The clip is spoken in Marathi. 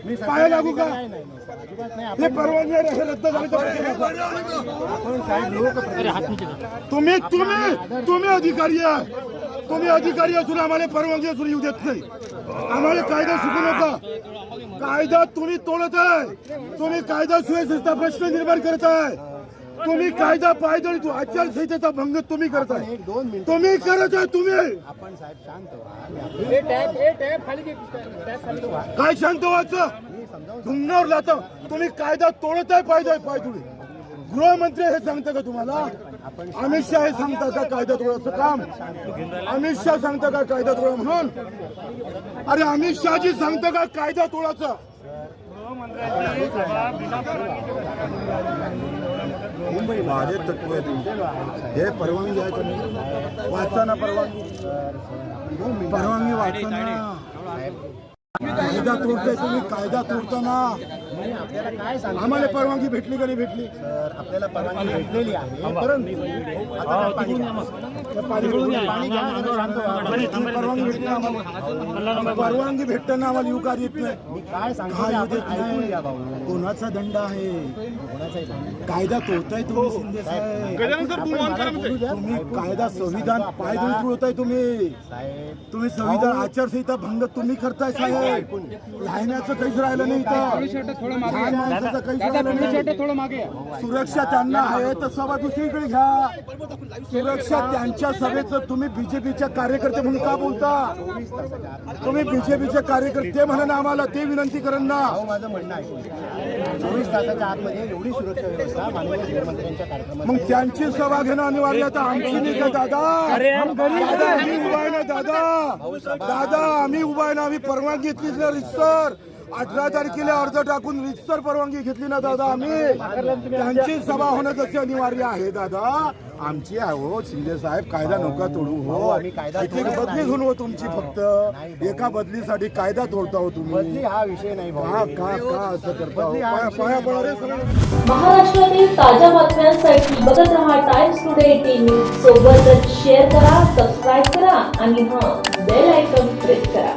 पाया लागू का? हे परवानगी आहे, हे रद्द झाले तर तुम्ही तुम्ही तुम्ही अधिकारी आहे. तुम्ही अधिकारी असून आम्हाला परवानगी असून येऊ देत नाही. आम्हाला कायदा शिकू नका. कायदा तुम्ही तोडत आहे. तुम्ही कायदा सुव्यवस्थेचा प्रश्न निर्माण करत आहे. तुम्ही कायदा पायदळी तू आचारसंहितेचा भंग तुम्ही करताय तुम्ही करत आहे तुम्ही. आपण साहेब शांत व्हा. काय शांत व्हायचं? तुमच्यावर जात तुम्ही कायदा तोडत आहे पायदळ पायदुळी गृहमंत्री हे सांगतं का तुम्हाला? अमित शहा हे सांगता का कायदा तोडायचं काम? अमित शहा सांगता का कायदा तोडा म्हणून? अरे अमित शहाजी सांगतं का कायदा तोडायचं? मुंबई माझे तत्व आहे हे परवानगी आहे का नाही? परवानगी. परवानगी वाचताना कायदा तोडताय तुम्ही कायदा तोडताना. आपल्याला काय सांग आम्हाला परवानगी भेटली का नाही भेटली? सर आपल्याला परवानगी भेटलेली आहे परंतु. ही परवानगी भेटली आम्हाला. परवानगी भेटताना आम्हाला येऊ कार्य येत नाही. काय सांगतो कोणाचा दंड आहे. कायदा तोडताय तुम्ही शिंदे मला बोलू द्या. तुम्ही कायदा संविधान पाय होताय तुम्ही. साहेब तुम्ही संविधान आचारसंहिता भंग तुम्ही करताय साहेब. राहण्याचं काहीच राहिलं नाही माणसाचं काहीच राहिलं नाही. सुरक्षा त्यांना आहे तर सभा दुसरीकडे घ्या. सुरक्षा त्यांच्या सभेचं तुम्ही बीजेपीच्या कार्यकर्ते म्हणून का बोलता? तुम्ही बीजेपीचे कार्यकर्ते म्हणून आम्हाला ते विनंती करण ना. माझं म्हणणं घ्या. चोवीस तासाच्या आतमध्ये एवढी सुरक्षा व्यवस्था माननीय गृहमंत्र्यांच्या कार्यक्रमात मग त्यांची सभा घेणं अनिवार्य आता आमची नाही का दादा? दादा आम्ही उभा आहे ना दादा? दादा आम्ही उभा आहे ना आम्ही परवानगी घेतली ना रितसर. अठरा तारखेला अर्ज टाकून रितसर परवानगी घेतली ना दादा आम्ही. त्यांची सभा होणं जसे अनिवार्य आहे दादा. आमची आहे हो शिंदे साहेब कायदा नका तोडू हो. आम्ही कायदा इथे तोडत बदली नाही. होऊन हो तुमची फक्त. एका बदलीसाठी कायदा तोडता हो बदली तुम्ही हा विषय नाही का भाऊ. का का असं करता हो? महाराष्ट्रातील ताज्या बातम्यांसाठी बघत रहा टाइम्स टुडे न्यूज सोबतच शेअर करा सबस्क्राईब करा आणि हां बेल आयकॉन प्रेस करा.